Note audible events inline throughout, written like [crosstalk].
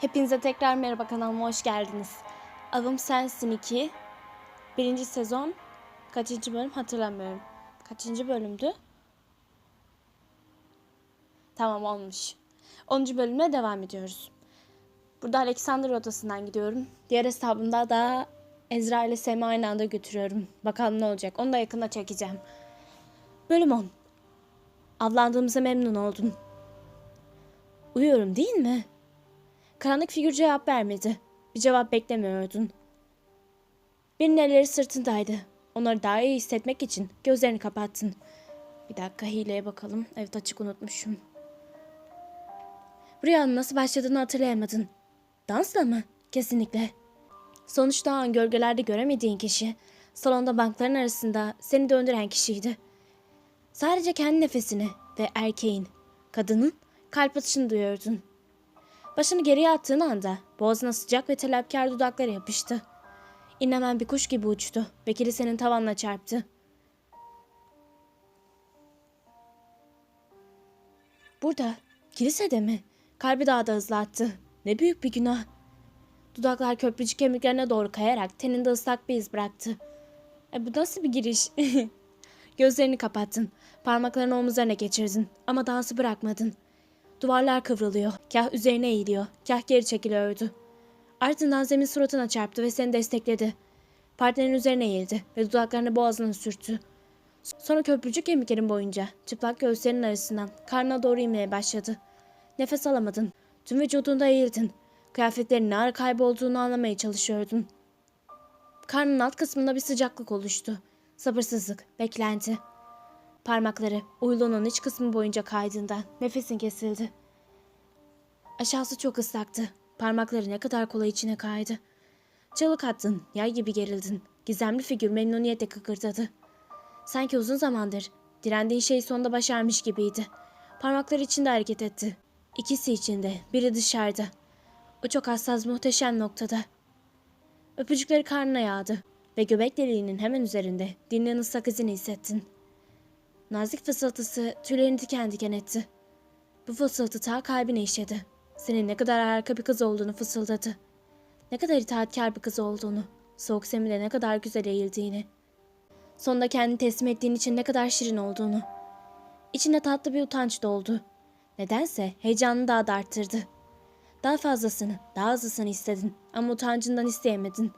Hepinize tekrar merhaba kanalıma hoş geldiniz. Adım Sensin 2. Birinci sezon kaçıncı bölüm hatırlamıyorum. Kaçıncı bölümdü? Tamam olmuş. 10. bölüme devam ediyoruz. Burada Alexander odasından gidiyorum. Diğer hesabımda da Ezra ile Sem'i aynı anda götürüyorum. Bakalım ne olacak. Onu da yakında çekeceğim. Bölüm 10. Avlandığımıza memnun oldun. Uyuyorum değil mi? Karanlık figür cevap vermedi. Bir cevap beklemiyordun. Birinin elleri sırtındaydı. Onları daha iyi hissetmek için gözlerini kapattın. Bir dakika hileye bakalım. Evet açık unutmuşum. Rüyanın nasıl başladığını hatırlayamadın. Dansla mı? Kesinlikle. Sonuçta an gölgelerde göremediğin kişi, salonda bankların arasında seni döndüren kişiydi. Sadece kendi nefesini ve erkeğin, kadının kalp atışını duyuyordun. Başını geriye attığın anda boğazına sıcak ve talepkar dudakları yapıştı. İnlemen bir kuş gibi uçtu ve kilisenin tavanına çarptı. Burada, kilisede mi? Kalbi daha da hızlı attı. Ne büyük bir günah. Dudaklar köprücük kemiklerine doğru kayarak teninde ıslak bir iz bıraktı. E bu nasıl bir giriş? [laughs] Gözlerini kapattın. Parmaklarını omuzlarına geçirdin ama dansı bırakmadın. Duvarlar kıvrılıyor. Kah üzerine eğiliyor, kah geri çekiliyordu. Ardından zemin suratına çarptı ve seni destekledi. Partnerin üzerine eğildi ve dudaklarını boğazına sürttü. Sonra köprücük kemiklerin boyunca çıplak göğüslerinin arasından karnına doğru inmeye başladı. Nefes alamadın. Tüm vücudunda eğildin. Kıyafetlerin ne ara kaybolduğunu anlamaya çalışıyordun. Karnın alt kısmında bir sıcaklık oluştu. Sabırsızlık, beklenti. Parmakları uylunun iç kısmı boyunca kaydığından nefesin kesildi. Aşağısı çok ıslaktı. Parmakları ne kadar kolay içine kaydı. Çığlık attın, yay gibi gerildin. Gizemli figür memnuniyetle kıkırdadı. Sanki uzun zamandır direndiğin şey sonunda başarmış gibiydi. Parmakları içinde hareket etti. İkisi içinde, biri dışarıda. O çok hassas muhteşem noktada. Öpücükleri karnına yağdı ve göbek deliğinin hemen üzerinde dinleyen ıslak izini hissettin. Nazik fısıltısı tüylerini diken diken etti. Bu fısıltı ta kalbine işledi. Senin ne kadar harika bir kız olduğunu fısıldadı. Ne kadar itaatkar bir kız olduğunu, soğuk semide ne kadar güzel eğildiğini. Sonunda kendini teslim ettiğin için ne kadar şirin olduğunu. İçinde tatlı bir utanç doldu. Nedense heyecanını daha da arttırdı. Daha fazlasını, daha hızlısını istedin ama utancından isteyemedin.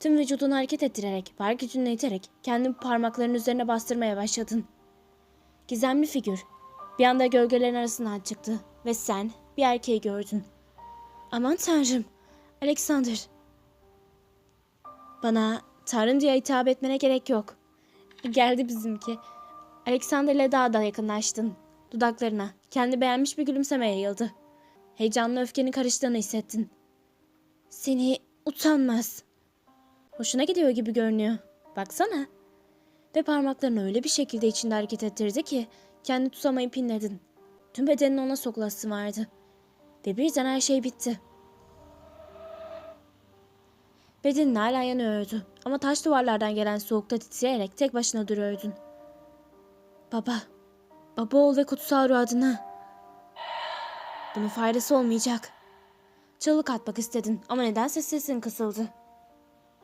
Tüm vücudunu hareket ettirerek, var gücünle iterek kendini parmakların üzerine bastırmaya başladın. Gizemli figür bir anda gölgelerin arasından çıktı ve sen bir erkeği gördün. Aman tanrım, Alexander. Bana Tanrım diye hitap etmene gerek yok. Geldi bizimki. Alexander'le daha da yakınlaştın. Dudaklarına kendi beğenmiş bir gülümseme yayıldı. Heyecanla öfkenin karıştığını hissettin. Seni utanmaz. Hoşuna gidiyor gibi görünüyor. Baksana. Ve parmaklarını öyle bir şekilde içinde hareket ettirdi ki kendi tutamayıp inledin. Tüm bedenin ona sokulası vardı. Ve birden her şey bitti. Bedenin hala yanıyordu ama taş duvarlardan gelen soğukta titreyerek tek başına duruyordun. Baba, baba ol ve kutsal ruh adına. Bunun faydası olmayacak. Çığlık atmak istedin ama nedense sesin kısıldı.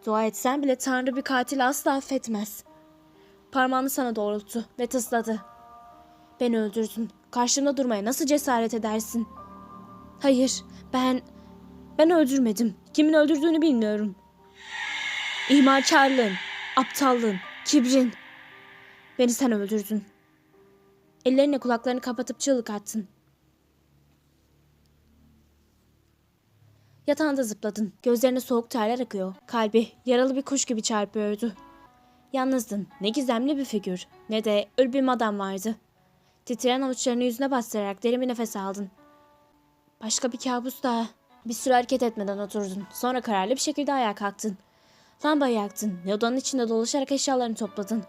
Dua etsen bile Tanrı bir katil asla affetmez. Parmağını sana doğrulttu ve tısladı. Beni öldürdün. Karşımda durmaya nasıl cesaret edersin? Hayır, ben... Ben öldürmedim. Kimin öldürdüğünü bilmiyorum. İhmalkarlığın, aptallığın, kibrin. Beni sen öldürdün. Ellerine kulaklarını kapatıp çığlık attın. Yatağında zıpladın. Gözlerine soğuk terler akıyor. Kalbi yaralı bir kuş gibi çarpıyordu. Yalnızdın. Ne gizemli bir figür ne de ölü bir madam vardı. Titreyen avuçlarını yüzüne bastırarak derin bir nefes aldın. Başka bir kabus daha. Bir süre hareket etmeden oturdun. Sonra kararlı bir şekilde ayağa kalktın. Lambayı yaktın ve odanın içinde dolaşarak eşyalarını topladın.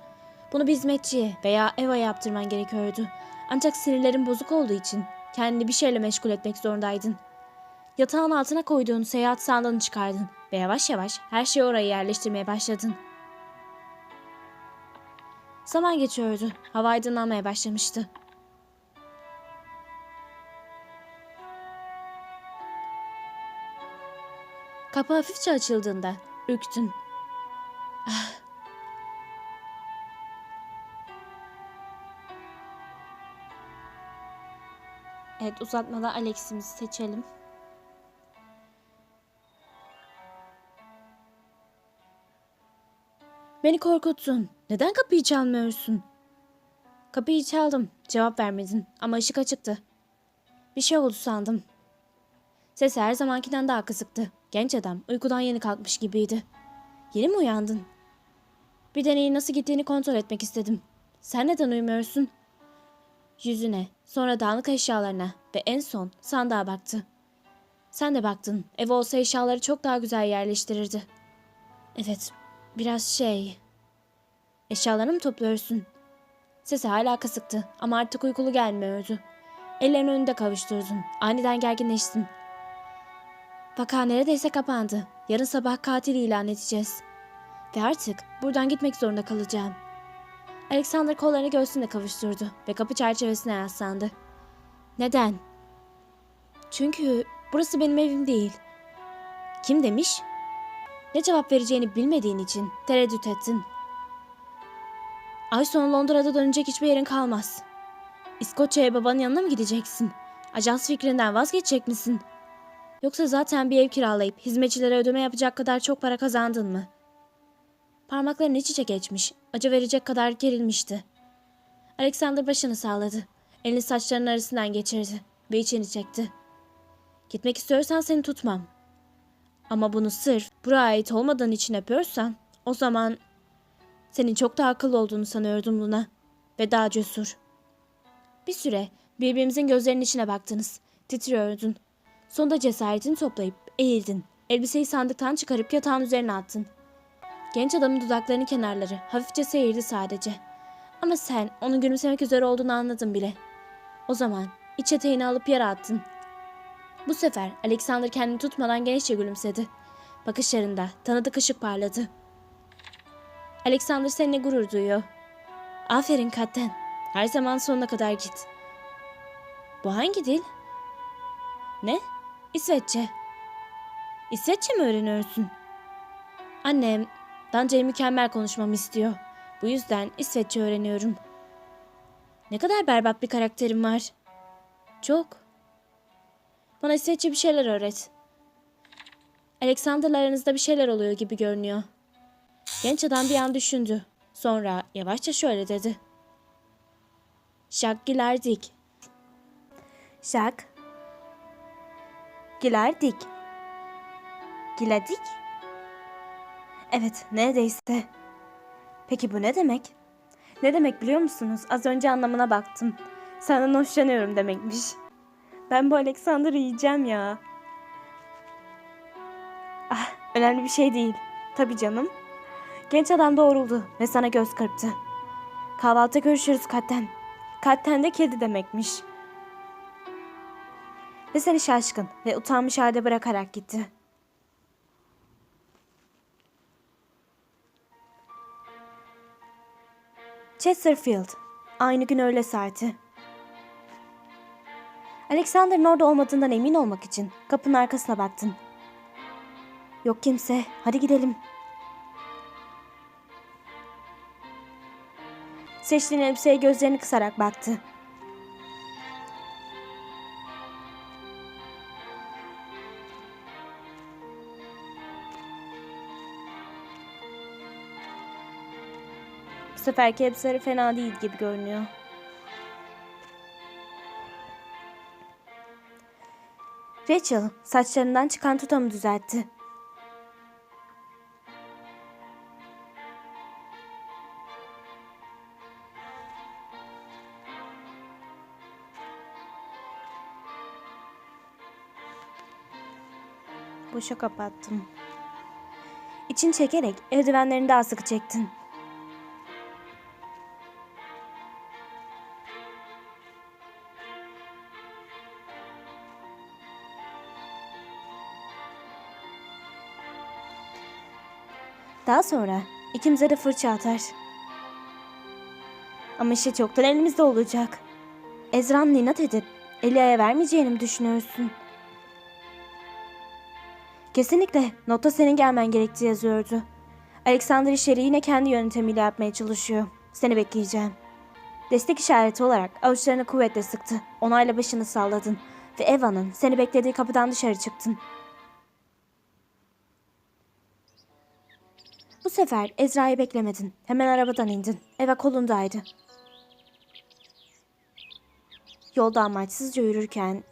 Bunu bir hizmetçiye veya Eva yaptırman gerekiyordu. Ancak sinirlerin bozuk olduğu için kendini bir şeyle meşgul etmek zorundaydın. Yatağın altına koyduğun seyahat sandığını çıkardın ve yavaş yavaş her şeyi oraya yerleştirmeye başladın. Zaman geçiyordu. Hava aydınlanmaya başlamıştı. Kapı hafifçe açıldığında ürktün. Ah. Evet uzatmadan Alex'imizi seçelim. Beni korkuttun. Neden kapıyı çalmıyorsun? Kapıyı çaldım. Cevap vermedin ama ışık açıktı. Bir şey oldu sandım. Sesi her zamankinden daha kısıktı. Genç adam uykudan yeni kalkmış gibiydi. Yeni mi uyandın? Bir deneyin nasıl gittiğini kontrol etmek istedim. Sen neden uyumuyorsun? Yüzüne, sonra dağınık eşyalarına ve en son sandığa baktı. Sen de baktın. Ev olsa eşyaları çok daha güzel yerleştirirdi. Evet, biraz şey... Eşyalarını mı topluyorsun? Sesi hala kısıktı ama artık uykulu gelmiyordu. Ellerini önünde kavuşturdun. Aniden gerginleştin. Vaka neredeyse kapandı. Yarın sabah katil ilan edeceğiz. Ve artık buradan gitmek zorunda kalacağım. Alexander kollarını göğsünde kavuşturdu ve kapı çerçevesine yaslandı. Neden? Çünkü burası benim evim değil. Kim demiş? Ne cevap vereceğini bilmediğin için tereddüt ettin. Ay sonu Londra'da dönecek hiçbir yerin kalmaz. İskoçya'ya babanın yanına mı gideceksin? Ajans fikrinden vazgeçecek misin? Yoksa zaten bir ev kiralayıp hizmetçilere ödeme yapacak kadar çok para kazandın mı? Parmakların iç içe geçmiş, acı verecek kadar gerilmişti. Alexander başını sağladı. Elini saçlarının arasından geçirdi ve içini çekti. Gitmek istiyorsan seni tutmam. Ama bunu sırf buraya ait olmadığın için yapıyorsan o zaman senin çok daha akıllı olduğunu sanıyordum Luna. Ve daha cesur. Bir süre birbirimizin gözlerinin içine baktınız. Titriyordun. Sonunda cesaretini toplayıp eğildin. Elbiseyi sandıktan çıkarıp yatağın üzerine attın. Genç adamın dudaklarının kenarları hafifçe seyirdi sadece. Ama sen onun gülümsemek üzere olduğunu anladın bile. O zaman iç eteğini alıp yere attın. Bu sefer Alexander kendini tutmadan genççe gülümsedi. Bakışlarında tanıdık ışık parladı. Alexander seninle gurur duyuyor. Aferin Katten. Her zaman sonuna kadar git. Bu hangi dil? Ne? İsveççe. İsveççe mi öğreniyorsun? Annem, Dance'yi mükemmel konuşmamı istiyor. Bu yüzden İsveççe öğreniyorum. Ne kadar berbat bir karakterim var. Çok. Bana İsveççe bir şeyler öğret. Alexander'la aranızda bir şeyler oluyor gibi görünüyor. Genç adam bir an düşündü. Sonra yavaşça şöyle dedi. Jacques Gilardik. Jacques. Gilardik. Giladik? Evet, neredeyse. Peki bu ne demek? Ne demek biliyor musunuz? Az önce anlamına baktım. Senden hoşlanıyorum demekmiş. Ben bu Alexander'ı yiyeceğim ya. Önemli bir şey değil. Tabii canım. Genç adam doğruldu ve sana göz kırptı. Kahvaltıda görüşürüz Katten. Katten de kedi demekmiş. Ve seni şaşkın ve utanmış halde bırakarak gitti. Chesterfield. Aynı gün öğle saati. Alexander'ın orada olmadığından emin olmak için kapının arkasına baktın. Yok kimse. Hadi gidelim. Seçtiğin elbiseye gözlerini kısarak baktı. Bu seferki elbiseleri fena değil gibi görünüyor. Rachel saçlarından çıkan tutamı düzeltti. Boşa kapattım. İçin çekerek eldivenlerini daha sıkı çektin. Daha sonra ikimize de fırça atar. Ama işte çoktan elimizde olacak. Ezra'nın inat edip Elia'ya vermeyeceğini mi düşünüyorsun? Kesinlikle. Notta senin gelmen gerektiği yazıyordu. Alexander işleri yine kendi yöntemiyle yapmaya çalışıyor. Seni bekleyeceğim. Destek işareti olarak avuçlarını kuvvetle sıktı. Onayla başını salladın. Ve Eva'nın seni beklediği kapıdan dışarı çıktın. Bu sefer Ezra'yı beklemedin. Hemen arabadan indin. Eva kolundaydı. Yolda amaçsızca yürürken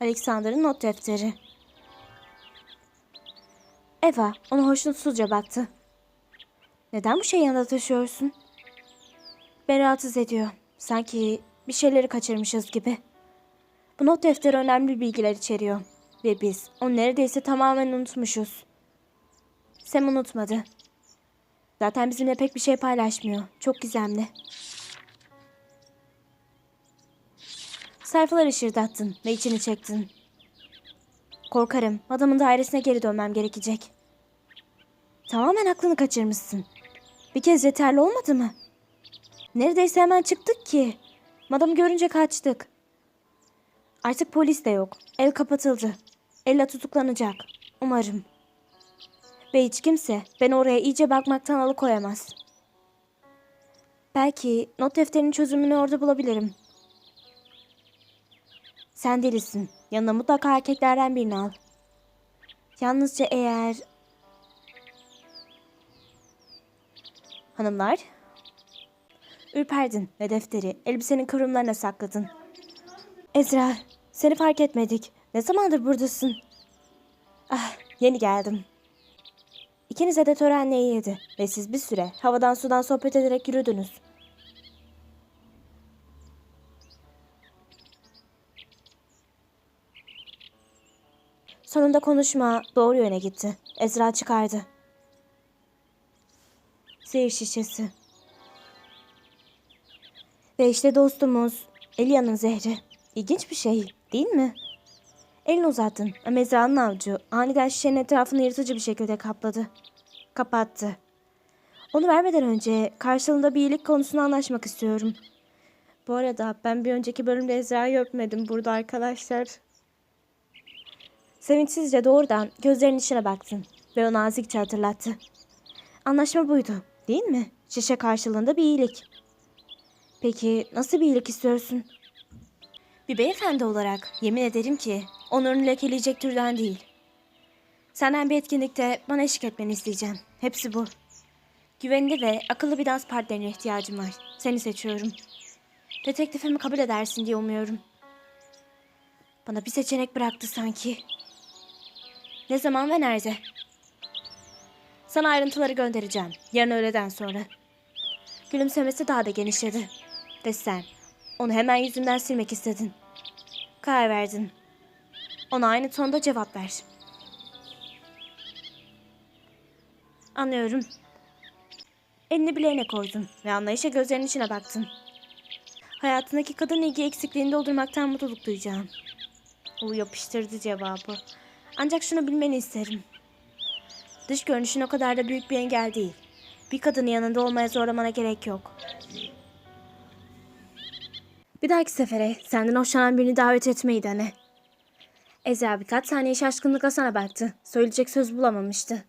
Alexander'ın not defteri. Eva ona hoşnutsuzca baktı. Neden bu şeyi yanında taşıyorsun? Beni rahatsız ediyor. Sanki bir şeyleri kaçırmışız gibi. Bu not defteri önemli bilgiler içeriyor. Ve biz onu neredeyse tamamen unutmuşuz. Sam unutmadı. Zaten bizimle pek bir şey paylaşmıyor. Çok gizemli. Sayfalar ışırdattın ve içini çektin. Korkarım adamın dairesine geri dönmem gerekecek. Tamamen aklını kaçırmışsın. Bir kez yeterli olmadı mı? Neredeyse hemen çıktık ki. Madamı görünce kaçtık. Artık polis de yok. Ev kapatıldı. Ella tutuklanacak. Umarım. Ve hiç kimse beni oraya iyice bakmaktan alıkoyamaz. Belki not defterinin çözümünü orada bulabilirim. Sen delisin. Yanına mutlaka erkeklerden birini al. Yalnızca eğer... Hanımlar, ürperdin ve defteri elbisenin kıvrımlarına sakladın. Ezra, seni fark etmedik. Ne zamandır buradasın? Ah, yeni geldim. İkinize de törenle iyiydi ve siz bir süre havadan sudan sohbet ederek yürüdünüz. Sonunda konuşma doğru yöne gitti. Ezra çıkardı. Zehir şişesi. Ve işte dostumuz Elia'nın zehri. İlginç bir şey değil mi? Elini uzattın ama Ezra'nın avucu aniden şişenin etrafını yırtıcı bir şekilde kapladı. Kapattı. Onu vermeden önce karşılığında bir iyilik konusunu anlaşmak istiyorum. Bu arada ben bir önceki bölümde Ezra'yı öpmedim burada arkadaşlar. Sevinçsizce doğrudan gözlerinin içine baktın ve o nazikçe hatırlattı. Anlaşma buydu, değil mi? Şişe karşılığında bir iyilik. Peki nasıl bir iyilik istiyorsun? Bir beyefendi olarak yemin ederim ki onurunu lekeleyecek türden değil. Senden bir etkinlikte bana eşlik etmeni isteyeceğim. Hepsi bu. Güvenli ve akıllı bir dans partnerine ihtiyacım var. Seni seçiyorum. Teklifimi kabul edersin diye umuyorum. Bana bir seçenek bıraktı sanki. Ne zaman ve nerede? Sana ayrıntıları göndereceğim. Yarın öğleden sonra. Gülümsemesi daha da genişledi. Ve sen onu hemen yüzünden silmek istedin. Karar verdin. Ona aynı tonda cevap ver. Anlıyorum. Elini bileğine koydun ve anlayışa gözlerinin içine baktın. Hayatındaki kadın ilgi eksikliğini doldurmaktan mutluluk duyacağım. O yapıştırdı cevabı. Ancak şunu bilmeni isterim. Dış görünüşün o kadar da büyük bir engel değil. Bir kadının yanında olmaya zorlamana gerek yok. Bir dahaki sefere senden hoşlanan birini davet etmeyi dene. Ezra birkaç saniye şaşkınlıkla sana baktı. Söyleyecek söz bulamamıştı.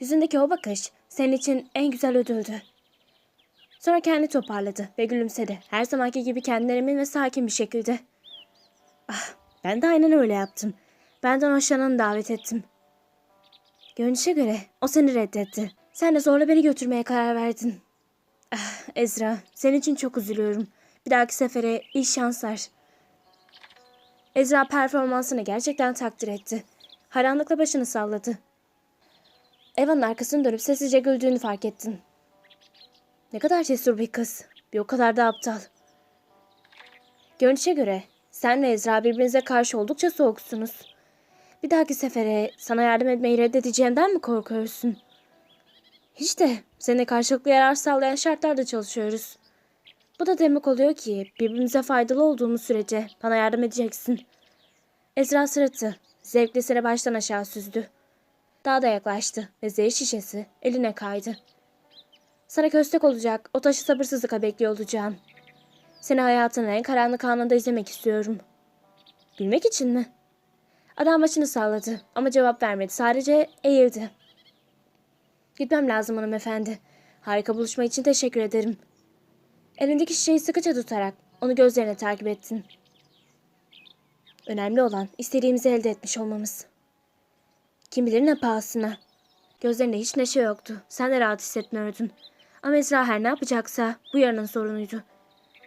Yüzündeki o bakış senin için en güzel ödüldü. Sonra kendi toparladı ve gülümsedi. Her zamanki gibi kendinden emin ve sakin bir şekilde. Ah, ben de aynen öyle yaptım. Benden hoşlananı davet ettim. Görünüşe göre o seni reddetti. Sen de zorla beni götürmeye karar verdin. Ah, Ezra, senin için çok üzülüyorum. Bir dahaki sefere iyi şanslar. Ezra performansını gerçekten takdir etti. Hayranlıkla başını salladı. Eva'nın arkasını dönüp sessizce güldüğünü fark ettin. Ne kadar cesur bir kız. Bir o kadar da aptal. Görünüşe göre sen ve Ezra birbirinize karşı oldukça soğuksunuz. Bir dahaki sefere sana yardım etmeyi reddedeceğimden mi korkuyorsun? Hiç de seninle karşılıklı yarar sağlayan şartlarda çalışıyoruz. Bu da demek oluyor ki birbirimize faydalı olduğumuz sürece bana yardım edeceksin. Ezra sırıttı. Zevkle seni baştan aşağı süzdü. Daha da yaklaştı ve zehir şişesi eline kaydı. Sana köstek olacak o taşı sabırsızlıkla bekliyor olacağım. Seni hayatının en karanlık anında izlemek istiyorum. Bilmek için mi? Adam başını salladı ama cevap vermedi. Sadece eğildi. Gitmem lazım hanımefendi. Harika buluşma için teşekkür ederim. Elindeki şişeyi sıkıca tutarak onu gözlerine takip ettin. Önemli olan istediğimizi elde etmiş olmamız. Kim bilir ne pahasına. Gözlerinde hiç neşe yoktu. Sen de rahat hissetmiyordun. Ama Ezra her ne yapacaksa bu yarının sorunuydu.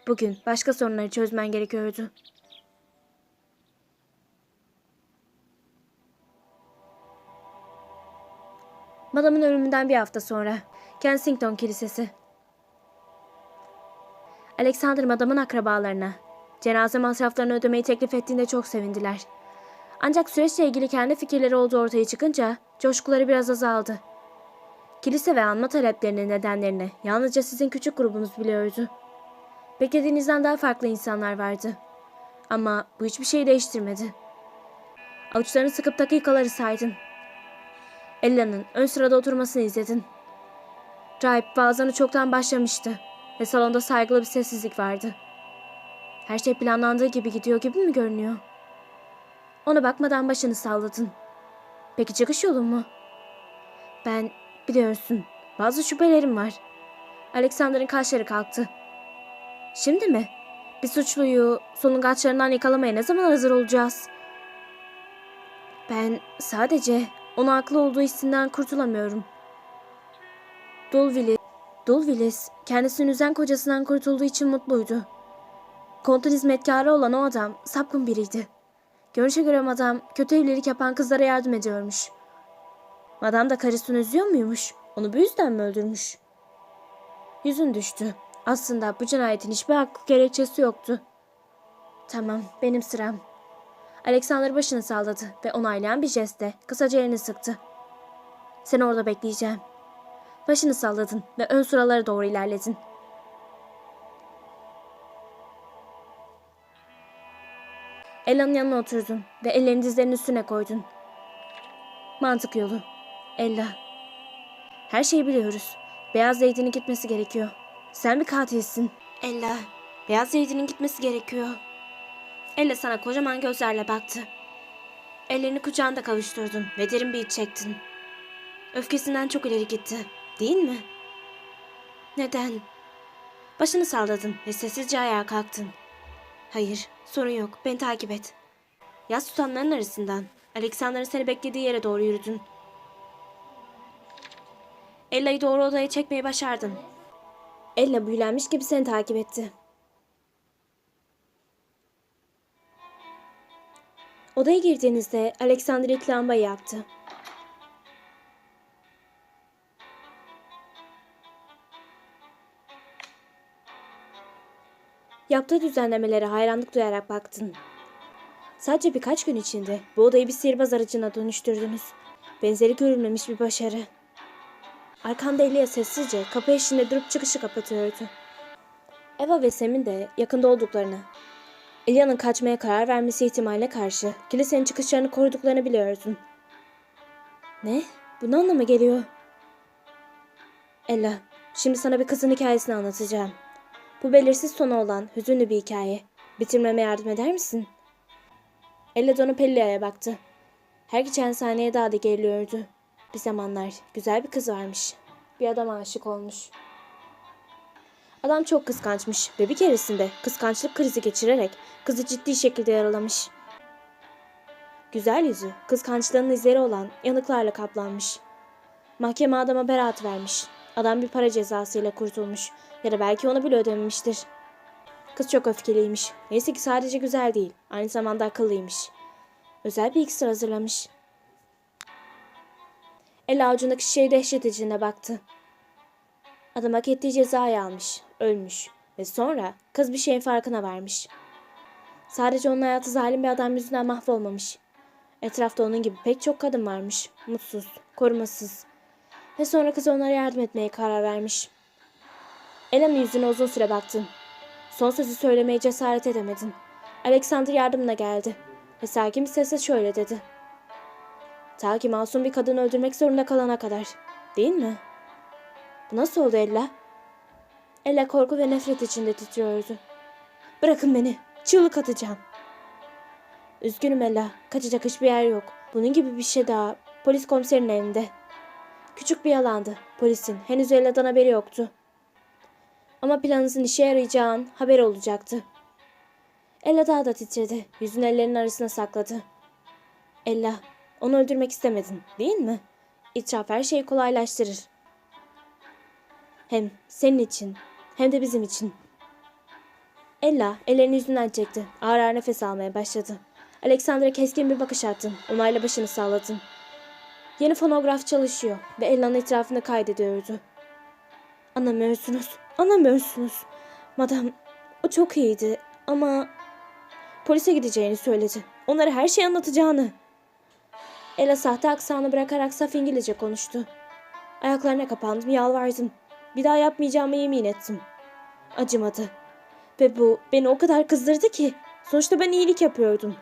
Bugün başka sorunları çözmen gerekiyordu. Madamın ölümünden bir hafta sonra Kensington Kilisesi. Alexander madamın akrabalarına cenaze masraflarını ödemeyi teklif ettiğinde çok sevindiler. Ancak süreçle ilgili kendi fikirleri olduğu ortaya çıkınca coşkuları biraz azaldı. Kilise ve anma taleplerinin nedenlerini yalnızca sizin küçük grubunuz biliyordu. Beklediğinizden daha farklı insanlar vardı. Ama bu hiçbir şeyi değiştirmedi. Avuçlarını sıkıp dakikaları saydın. Ella'nın ön sırada oturmasını izledin. Rahip vaazını çoktan başlamıştı ve salonda saygılı bir sessizlik vardı. Her şey planlandığı gibi gidiyor gibi mi görünüyor? Ona bakmadan başını salladın. Peki çıkış yolun mu? Ben biliyorsun bazı şüphelerim var. Alexander'ın kaşları kalktı. Şimdi mi? Bir suçluyu solungaçlarından yakalamaya ne zaman hazır olacağız? Ben sadece onu haklı olduğu hissinden kurtulamıyorum. Dulvilis, Dulvilis kendisini üzen kocasından kurtulduğu için mutluydu. Kontun hizmetkarı olan o adam sapkın biriydi. Görüşe göre madam kötü evlilik yapan kızlara yardım ediyormuş. Madam da karısını üzüyor muymuş? Onu bu yüzden mi öldürmüş? Yüzün düştü. Aslında bu cinayetin hiçbir haklı gerekçesi yoktu. Tamam, benim sıram. Alexander başını salladı ve onaylayan bir jestle kısaca elini sıktı. Seni orada bekleyeceğim. Başını salladın ve ön sıralara doğru ilerledin. Ella'nın yanına oturdun ve ellerini dizlerinin üstüne koydun. Mantık yolu. Ella. Her şeyi biliyoruz. Beyaz Zeytin'in gitmesi gerekiyor. Sen bir katilsin. Ella. Beyaz Zeytin'in gitmesi gerekiyor. Ella sana kocaman gözlerle baktı. Ellerini kucağında kavuşturdun ve derin bir iç çektin. Öfkesinden çok ileri gitti. Değil mi? Neden? Başını salladın ve sessizce ayağa kalktın. Hayır, sorun yok. Beni takip et. Yaz tutanların arasından Alexander'ın seni beklediği yere doğru yürüdün. Ella'yı doğru odaya çekmeyi başardın. Ella büyülenmiş gibi seni takip etti. Odaya girdiğinizde Alexander ilk lambayı yaktı. Yaptığı düzenlemelere hayranlık duyarak baktın. Sadece birkaç gün içinde bu odayı bir sihirbaz aracına dönüştürdünüz. Benzeri görülmemiş bir başarı. Arkanda Elia sessizce kapı eşiğinde durup çıkışı kapatıyordu. Eva ve Sem'in de yakında olduklarını, Elia'nın kaçmaya karar vermesi ihtimaline karşı kilisenin çıkışlarını koruduklarını biliyordun. Ne? Bu ne anlama geliyor? Ella, şimdi sana bir kızın hikayesini anlatacağım. Bu belirsiz sonu olan hüzünlü bir hikaye. Bitirmeme yardım eder misin? Elle dönüp Ellia'ya baktı. Her geçen saniye daha da geriliyordu. Bir zamanlar güzel bir kız varmış. Bir adama aşık olmuş. Adam çok kıskançmış ve bir keresinde kıskançlık krizi geçirerek kızı ciddi şekilde yaralamış. Güzel yüzü kıskançlığının izleri olan yanıklarla kaplanmış. Mahkeme adama beraat vermiş. Adam bir para cezasıyla kurtulmuş ya da belki onu bile ödememiştir. Kız çok öfkeliymiş. Neyse ki sadece güzel değil, aynı zamanda akıllıymış. Özel bir iksir hazırlamış. El avucundaki şişeye dehşet içinde baktı. Adam hak ettiği cezayı almış, ölmüş ve sonra kız bir şeyin farkına varmış. Sadece onun hayatı zalim bir adam yüzünden mahvolmamış. Etrafta onun gibi pek çok kadın varmış. Mutsuz, korumasız. Ve sonra kız onlara yardım etmeye karar vermiş. Ela'nın yüzüne uzun süre baktın. Son sözü söylemeye cesaret edemedin. Alexander yardımına geldi. Ve sakin bir sesle şöyle dedi. Ta ki masum bir kadını öldürmek zorunda kalana kadar. Değil mi? Bu nasıl oldu Ella? Ella korku ve nefret içinde titriyordu. Bırakın beni. Çığlık atacağım. Üzgünüm Ella. Kaçacak hiçbir yer yok. Bunun gibi bir şey daha. Polis komiserinin evinde. Küçük bir yalandı. Polisin henüz Ella'dan haberi yoktu. Ama planınızın işe yarayacağın haber olacaktı. Ella daha da titredi. Yüzünü ellerinin arasına sakladı. Ella, onu öldürmek istemedin, değil mi? İtiraf her şeyi kolaylaştırır. Hem senin için, hem de bizim için. Ella ellerini yüzünden çekti. Ağır ağır nefes almaya başladı. Alexander'a keskin bir bakış attın. Onayla başını salladın. Yeni fonograf çalışıyor ve Ella'nın etrafını kaydediyordu. Anlamıyorsunuz, anlamıyorsunuz. Madam, o çok iyiydi ama polise gideceğini söyledi. Onlara her şeyi anlatacağını. Ella sahte aksanı bırakarak saf İngilizce konuştu. Ayaklarına kapandım, yalvardım. Bir daha yapmayacağıma yemin ettim. Acımadı. Ve bu beni o kadar kızdırdı ki. Sonuçta ben iyilik yapıyordum.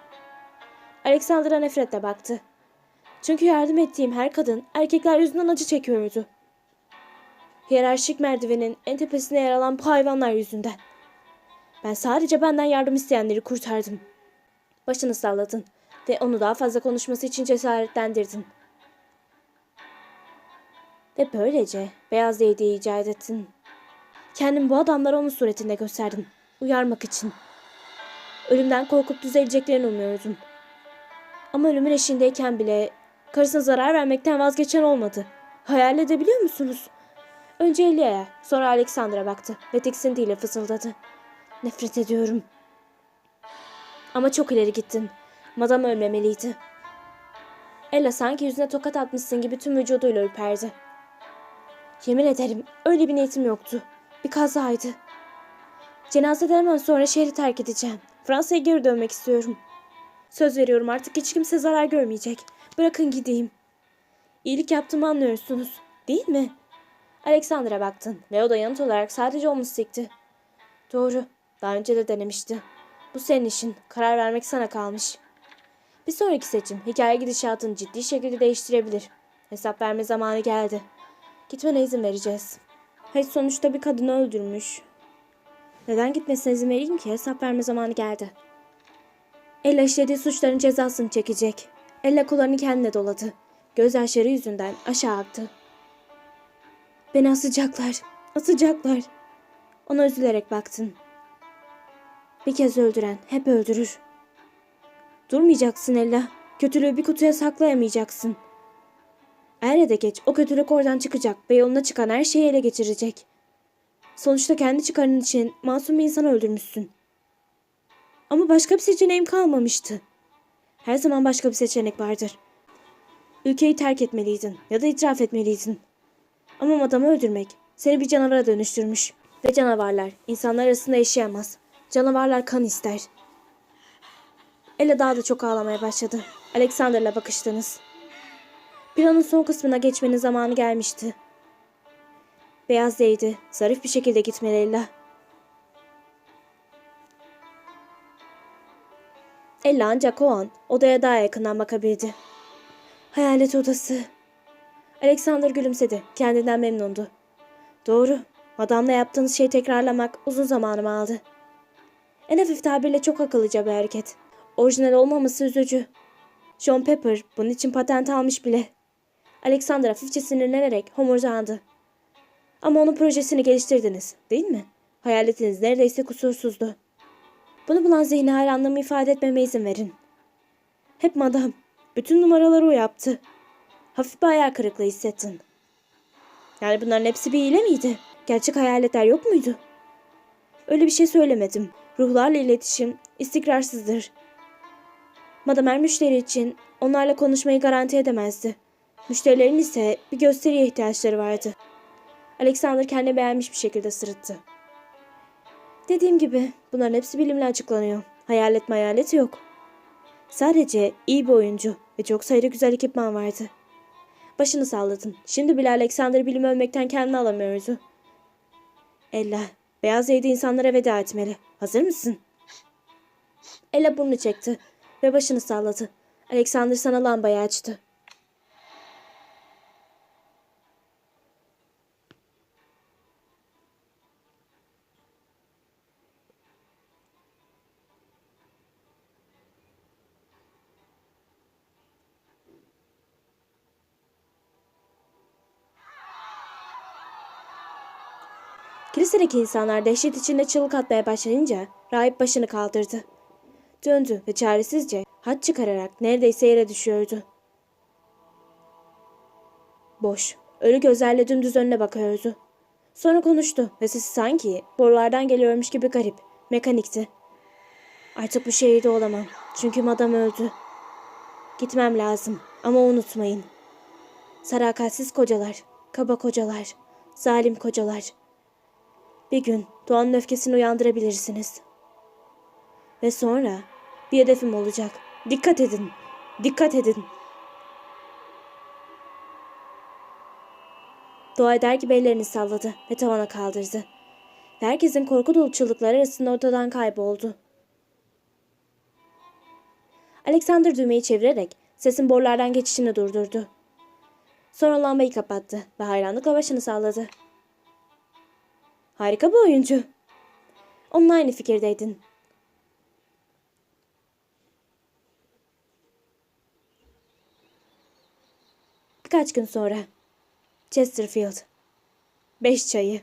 Alexander'a nefretle baktı. Çünkü yardım ettiğim her kadın erkekler yüzünden acı çekiyordu. Hiyerarşik merdivenin en tepesine yer alan bu hayvanlar yüzünden. Ben sadece benden yardım isteyenleri kurtardım. Başını salladın ve onu daha fazla konuşması için cesaretlendirdin. Ve böylece beyaz değdiği icat ettin. Kendim bu adamlara onun suretinde gösterdim. Uyarmak için. Ölümden korkup düzeleceklerini umuyordum. Ama ölümün eşiğindeyken bile karısına zarar vermekten vazgeçen olmadı. Hayal edebiliyor musunuz? Önce Elia'ya, sonra Alexander'a baktı ve tiksintiyle fısıldadı. Nefret ediyorum. Ama çok ileri gittin. Madam ölmemeliydi. Ella sanki yüzüne tokat atmışsın gibi tüm vücuduyla ürperdi. Yemin ederim öyle bir niyetim yoktu. Bir kazaydı. Cenazeden hemen sonra şehri terk edeceğim. Fransa'ya geri dönmek istiyorum. Söz veriyorum artık hiç kimse zarar görmeyecek. Bırakın gideyim. İyilik yaptığımı anlıyorsunuz. Değil mi? Alexander'a baktın ve o da yanıt olarak sadece omuz sikti. Doğru. Daha önce de denemişti. Bu senin işin. Karar vermek sana kalmış. Bir sonraki seçim hikaye gidişatını ciddi şekilde değiştirebilir. Hesap verme zamanı geldi. Gitmene izin vereceğiz. Hayır sonuçta bir kadını öldürmüş. Neden gitmesine izin vereyim ki? Hesap verme zamanı geldi. Ella işlediği suçların cezasını çekecek. Ella kollarını kendine doladı. Gözyaşları yüzünden aşağı aktı. Beni asacaklar. Asacaklar. Ona üzülerek baktın. Bir kez öldüren hep öldürür. Durmayacaksın Ella. Kötülüğü bir kutuya saklayamayacaksın. Er ya da geç o kötülük oradan çıkacak ve yoluna çıkan her şeyi ele geçirecek. Sonuçta kendi çıkarın için masum bir insan öldürmüşsün. Ama başka bir seçeneğim kalmamıştı. Her zaman başka bir seçenek vardır. Ülkeyi terk etmeliydin ya da itiraf etmeliydin. Ama adamı öldürmek seni bir canavara dönüştürmüş. Ve canavarlar insanlar arasında yaşayamaz. Canavarlar kan ister. Ella daha da çok ağlamaya başladı. Alexander'la bakıştınız. Planın son kısmına geçmenin zamanı gelmişti. Beyaz değdi. Zarif bir şekilde gitmeli Ella. Ella ancak o an odaya daha yakından bakabildi. Hayalet odası. Alexander gülümsedi. Kendinden memnundu. Doğru. Madamla yaptığınız şeyi tekrarlamak uzun zamanımı aldı. En hafif tabirle çok akıllıca bir hareket. Orijinal olmaması üzücü. John Pepper bunun için patent almış bile. Alexander hafifçe sinirlenerek homurdandı. Ama onun projesini geliştirdiniz, değil mi? Hayaletiniz neredeyse kusursuzdu. Bunu bulan zihni hayranlığımı ifade etmeme izin verin. Hep madam. Bütün numaraları o yaptı. Hafif bir hayal kırıklığı hissettin. Yani bunların hepsi bir hile miydi? Gerçek hayaletler yok muydu? Öyle bir şey söylemedim. Ruhlarla iletişim istikrarsızdır. Madam her müşteri için onlarla konuşmayı garanti edemezdi. Müşterilerin ise bir gösteriye ihtiyaçları vardı. Alexander kendini beğenmiş bir şekilde sırıttı. Dediğim gibi bunların hepsi bilimle açıklanıyor. Hayalet hayalet yok. Sadece iyi bir oyuncu ve çok sayıda güzel ekipman vardı. Başını salladın. Şimdi bile Alexander bilim övmekten kendini alamıyordu. Ella, beyaz yedi insanlara veda etmeli. Hazır mısın? Ella burnunu çekti ve başını salladı. Alexander sana lambayı açtı. Kilisedeki insanlar dehşet içinde çığlık atmaya başlayınca rahip başını kaldırdı. Döndü ve çaresizce hat çıkararak neredeyse yere düşüyordu. Boş, ölü gözlerle dümdüz önüne bakıyordu. Sonra konuştu ve sesi sanki borulardan geliyormuş gibi garip, mekanikti. Artık bu şehirde olamam çünkü madam öldü. Gitmem lazım ama unutmayın. Sarakatsiz kocalar, kaba kocalar, zalim kocalar. Bir gün doğanın öfkesini uyandırabilirsiniz. Ve sonra bir hedefim olacak. Dikkat edin, dikkat edin. Dua eder gibi ellerini salladı ve tavana kaldırdı. Ve herkesin korku dolu çığlıkları arasında ortadan kayboldu. Alexander düğmeyi çevirerek sesin borulardan geçişini durdurdu. Sonra lambayı kapattı ve hayranlıkla başını salladı. Harika bir oyuncu. Onunla aynı fikirdeydin. Birkaç gün sonra. Chesterfield. Beş çayı.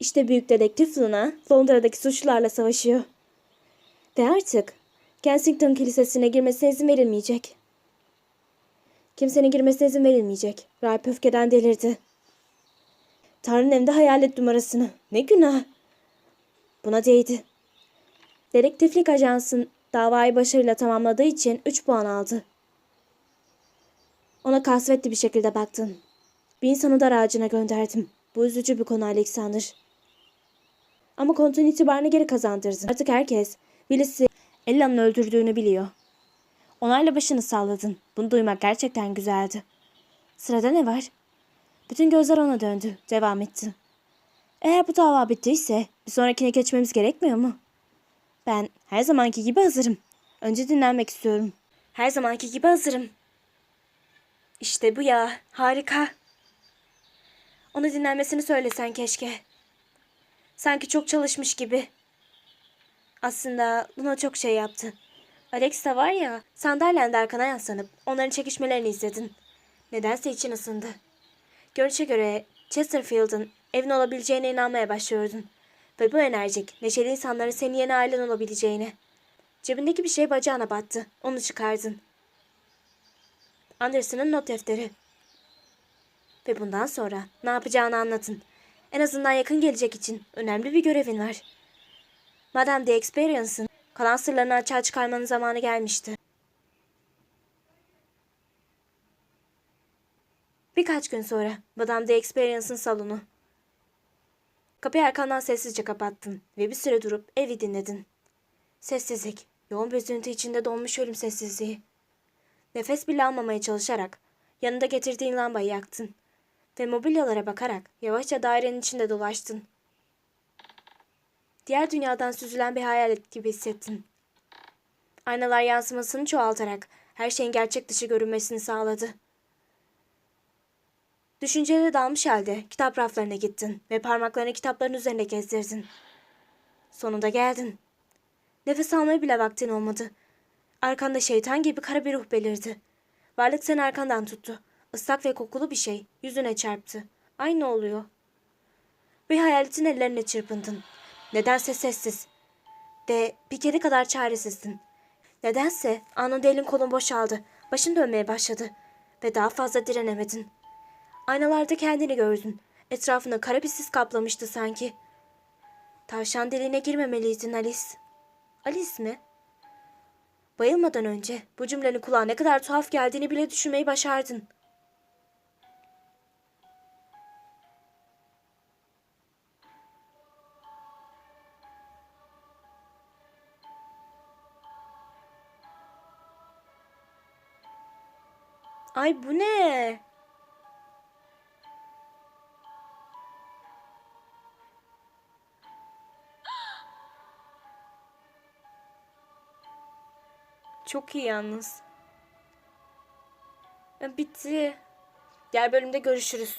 İşte büyük dedektif Luna Londra'daki suçlularla savaşıyor. Ve artık Kensington Kilisesi'ne girmesine izin verilmeyecek. Kimsenin girmesine izin verilmeyecek. Rahip öfkeden delirdi. Tanrı'nın evinde hayalet numarasını. Ne günah. Buna değdi. Dedektiflik ajansın davayı başarıyla tamamladığı için 3 puan aldı. Ona kasvetli bir şekilde baktın. Bir insanı dar ağacına gönderdim. Bu üzücü bir konu Alexander. Ama kontun itibarını geri kazandırdın. Artık herkes Willis'i Ella'nın öldürdüğünü biliyor. Onayla başını salladın. Bunu duymak gerçekten güzeldi. Sırada ne var? Bütün gözler ona döndü. Devam etti. Eğer bu dava bittiyse bir sonrakine geçmemiz gerekmiyor mu? Ben her zamanki gibi hazırım. Önce dinlenmek istiyorum. Her zamanki gibi hazırım. İşte bu ya. Harika. Ona dinlenmesini söylesen keşke. Sanki çok çalışmış gibi. Aslında Luna çok şey yaptı. Alex var ya, sandalyende arkana yaslanıp onların çekişmelerini izledin. Nedense için ısındı. Görünüşe göre Chesterfield'ın evin olabileceğine inanmaya başlıyordun. Ve bu enerjik, neşeli insanların senin yeni ailen olabileceğine. Cebindeki bir şey bacağına battı. Onu çıkardın. Anderson'ın not defteri. Ve bundan sonra ne yapacağını anlatın. En azından yakın gelecek için önemli bir görevin var. Madame de Experience'ın kalan sırlarını açığa çıkarmanın zamanı gelmişti. Birkaç gün sonra Madame de Experience'ın salonu. Kapıyı arkandan sessizce kapattın ve bir süre durup evi dinledin. Sessizlik, yoğun bir üzüntü içinde donmuş ölüm sessizliği. Nefes bile almamaya çalışarak yanında getirdiğin lambayı yaktın ve mobilyalara bakarak yavaşça dairenin içinde dolaştın. Diğer dünyadan süzülen bir hayalet gibi hissettin. Aynalar yansımasını çoğaltarak her şeyin gerçek dışı görünmesini sağladı. Düşüncelere dalmış halde kitap raflarına gittin ve parmaklarını kitapların üzerinde gezdirdin. Sonunda geldin. Nefes almaya bile vaktin olmadı. Arkanda şeytan gibi kara bir ruh belirdi. Varlık seni arkandan tuttu. Islak ve kokulu bir şey yüzüne çarptı. Ay ne oluyor? Bir hayaletin ellerine çırpındın. Nedense sessiz. De bir kedi kadar çaresizsin. Nedense anında elin kolun boşaldı. Başın dönmeye başladı. Ve daha fazla direnemedin. Aynalarda kendini gördün. Etrafını kara bir kaplamıştı sanki. Tavşan deliğine girmemeliydin Alice. Alice mi? Bayılmadan önce bu cümlenin kulağa ne kadar tuhaf geldiğini bile düşünmeyi başardın. Ay bu ne? Çok iyi yalnız. Ya, Bitti. Diğer bölümde görüşürüz.